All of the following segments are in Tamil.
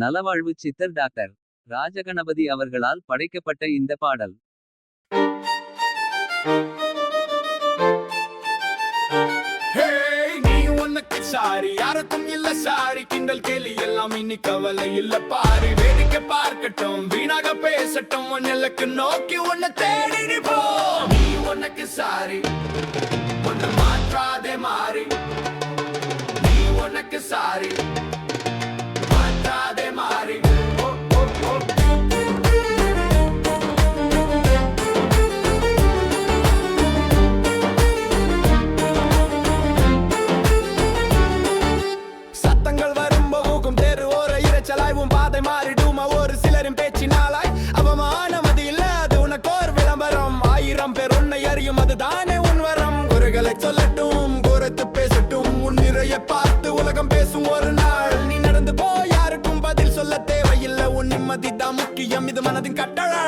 நலவாழ்வு சித்தர் டாக்டர் ராஜகணபதி அவர்களால் படைக்கப்பட்ட இந்த பாடல். நீ உனக்கு சாரி யாருக்கும் இல்ல சாரி. கிண்டல் கேலி எல்லாம் இனி கவலை இல்ல பாரி. வேடிக்கை பார்க்கட்டும் வீணாக பேசட்டும் உன் நோக்கி உன்னை தேடி நீ போ. நீ உனக்கு சாரி உன்னை மாற்றாதே மாறி. நீ உனக்கு சாரி இரைச்சலாய்வும் பாதை மாறிடுமா? ஒரு சிலரின் பேச்சினாலாய் அவமானம் அது இல்ல அது உனக்கு ஒரு விளம்பரம். ஆயிரம் பேர் உன்னை அறியும் அதுதானே உன் வரம். குறைகளை சொல்லட்டும் குறைத்து பேசட்டும் உன் நிறைய பார்த்து உலகம் பேசும் ஒரு நாள். நீ நடந்து போ யாருக்கும் பதில் சொல்ல தேவையில்லை. உன் நிம்மதி தான் முக்கியம் இது மனதின் கட்டளை.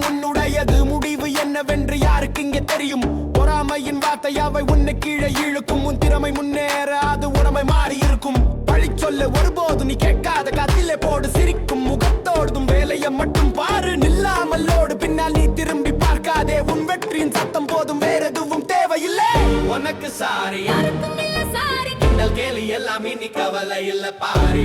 உன்னுடையது. முடிவு என்னவென்று யாருக்கு இங்கே தெரியும்? பொறாமையின் வார்த்தையாவை உன்னை கீழே இழுக்கும். உன் திறமை முன்னேற அது உடமை மாறி இருக்கும் பழி சொல்ல ஒருபோது நீ கேட்காத. கத்திலே போடு சிரிக்கும். முகத்தோடுதும் வேலையை மட்டும் பாரு. நில்லாமல்லோடு பின்னால் நீ திரும்பி பார்க்காதே. உன் வெற்றியின் சத்தம் போதும். வேற எதுவும் தேவையில்லை. உனக்கு சாரி. யாருக்கும் இல்ல சாரி. கிண்டல் கேலி எல்லாம் இனி கவலை இல்ல பாரு.